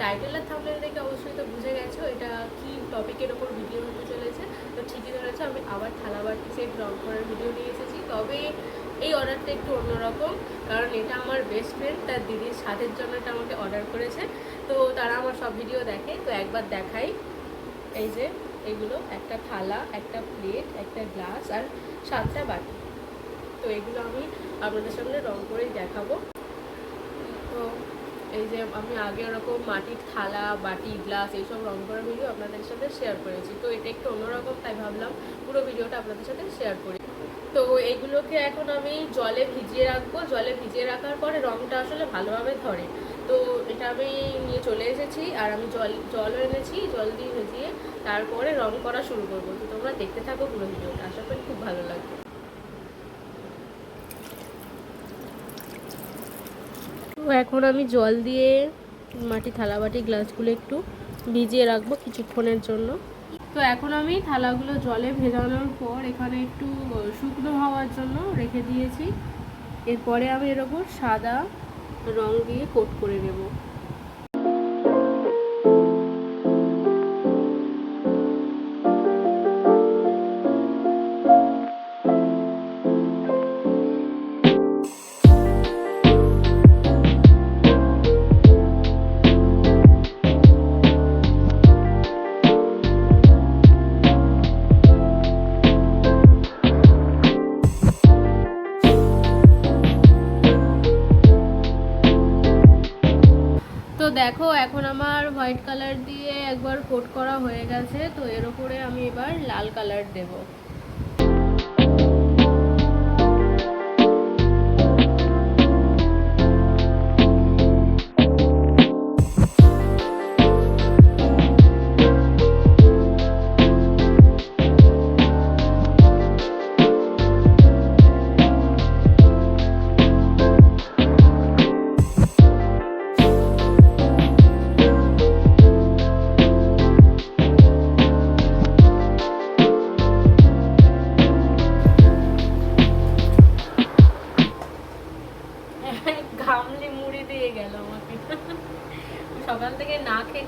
Title আর দেখে অবশ্যই তো বুঝে গেছো, এটা কি টপিকের ওপর ভিডিও হতে চলেছে। তো ঠিকই ধরেছো, আমি আবার থালাবার সেট রং করার ভিডিও নিয়ে এসেছি। তবে এই অর্ডারটা একটু অন্যরকম, কারণ এটা আমার বেস্ট ফ্রেন্ড তার দিদির স্বাদের জন্য এটা আমাকে অর্ডার করেছে। তো তারা আমার সব ভিডিও দেখে, তো একবার দেখাই। এই যে, এগুলো, একটা থালা, একটা প্লেট একটা গ্লাস আর সাতটা বাটি। তো এগুলো আমি আপনাদের সামনে রং করেই দেখাবো। তো এই যে আমি আগে ওরকম মাটির থালা, বাটি, গ্লাস এইসব রং করা ভিডিও আপনাদের সাথে শেয়ার করেছি। তো এটা একটু অন্যরকম, তাই ভাবলাম পুরো ভিডিওটা আপনাদের সাথে শেয়ার করি। তো এইগুলোকে এখন আমি জলে ভিজিয়ে রাখব। জলে ভিজিয়ে রাখার পরে রংটা আসলে ভালোভাবে ধরে। তো এটা আমি নিয়ে চলে এসেছি আর আমি জল জলও এনেছি, জল দিয়ে ভিজিয়ে তারপরে রং করা শুরু করব। তো তোমরা দেখতে থাকো পুরো ভিডিওটা। আশা করি খুব ভালো লাগবে। এখন আমি জল দিয়ে মাটি থালা বাটি গ্লাসগুলো একটু ভিজিয়ে রাখব কিছুক্ষণের জন্য। তো এখন আমি থালাগুলো জলে ভেজানোর পর এখানে একটু শুকনো হওয়ার জন্য রেখে দিয়েছি। এরপরে আমি এর ওপর সাদা রং দিয়ে কোট করে নেব। দেখো, এখন আমার হোয়াইট কালার দিয়ে একবার কোট করা হয়ে গেছে, তো এর উপরে আমি এবার লাল কালার দেব।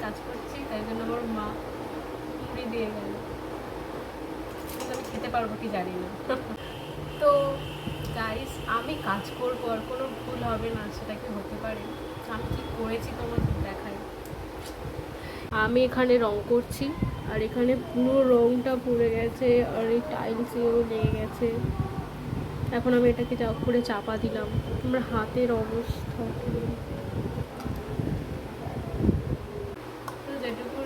কাজ করছি, তাই জন্য আমার মা মুড়ি দিয়ে গেল। আমি খেতে পারব কি জানি না। তো গাইস আমি কাজ করব আর কোনো ভুল হবে না, সেটা কি হতে পারে? আমি কি করেছি তোমাদের দেখাই। আমি এখানে রং করছি, আর এখানে পুরো রংটা পড়ে গেছে, আর এই টাইলসেও লেগে গেছে। এখন আমি এটাকে করে চাপা দিলাম। আমার হাতের অবস্থা কি। তো যেটুকু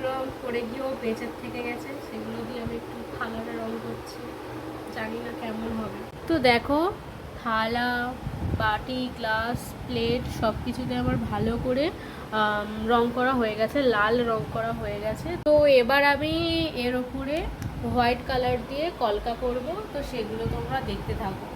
রং গিয়েও বেঁচে থেকে গেছে, সেগুলো দিয়ে আমি একটু থালাটা রং করছি, জানি না কেমন হবে। তো দেখো, থালা, বাটি, গ্লাস, প্লেট সব কিছুতে আমার ভালো করে রং করা হয়ে গেছে, লাল রং করা হয়ে গেছে। তো এবার আমি এর ওপরে হোয়াইট কালার দিয়ে কলকা করব, তো সেগুলো তোমরা দেখতে থাকো।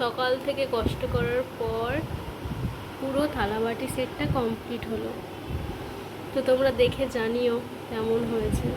সকাল থেকে কষ্ট করার পর পুরো থালাবাটি সেটটা কমপ্লিট হলো। তো তোমরা দেখে জানিও কেমন হয়েছে।